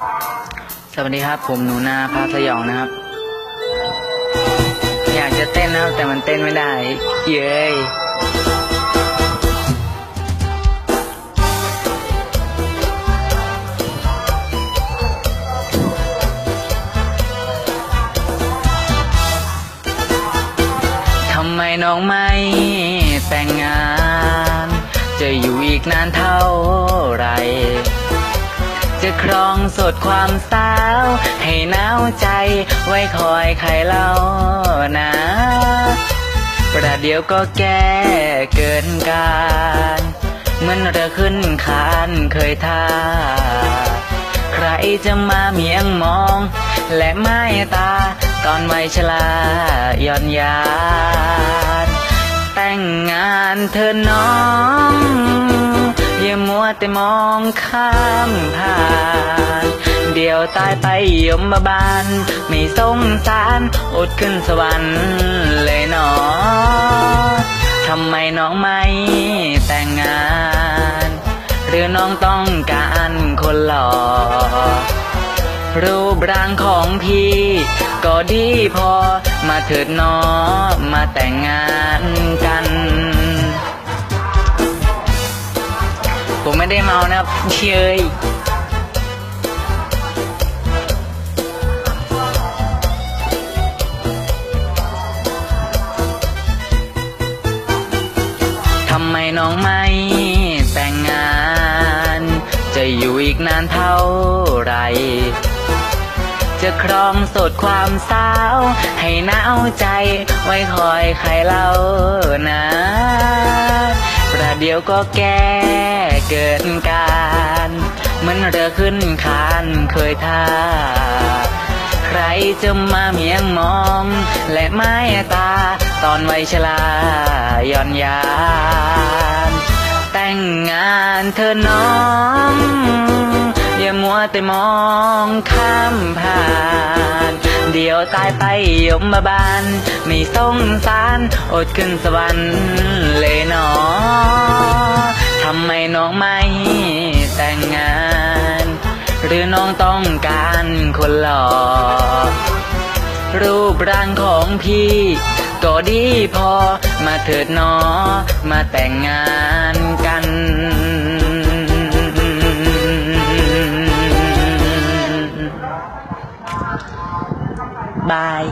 สวัสดีครับ ผมหนูนาพาสยองนะครับ อยากจะเต้นนะครับแต่มันเต้นไม่ได้ เย้ยทำไมน้องไม่แต่งงาน จะอยู่อีกนานเท่าไหร ครองสดความสาว ให้หนาวใจไว้คอยใครเล่านะประเดี๋ยวก็แก้เกินการเหมือนเรือขึ้นคานเคยท่า ใครจะมาเมียงมอง และไม้ตาตอนวัยชราย่อนยาน แต่งงานเธอน้องอย่ามัว แต่มองข้ามผ่าน เดี๋ยวตายไปยมบาลไม่สงสารอดขึ้นสวรรค์เลยหนอทำไมน้องไม่แต่งงาน หรือน้องต้องการคนหล่อรูปร่างของพี่ ก็ดีพอมาเถิดน้อมาแต่งงานกัน ผมไม่ได้เมานะครับเชยทำไมน้องไม่แต่งงาน จะอยู่อีกนานเท่าไร จะครองสดความสาว ให้หนาวใจไว้คอยใครเล่านะ เดี๋ยวก็แก้เกินการเหมือนเรือขึ้นคานเคยท่า ใครจะมาเมียงมอง และไม้ตา ตอนวัยชราย่อนยาน แต่งงานเธอน้อง อย่ามัวแต่มองข้ามผ่านเดี๋ยวตายไปยมบาลไม่สงสาร อดขึ้นสวรรค์เลยหนอท หรือน้องต้องการคนหล่อ รูปร่างของพี่ ก็ดีพอ มาเถิดนอ มาแต่งงานกันบาย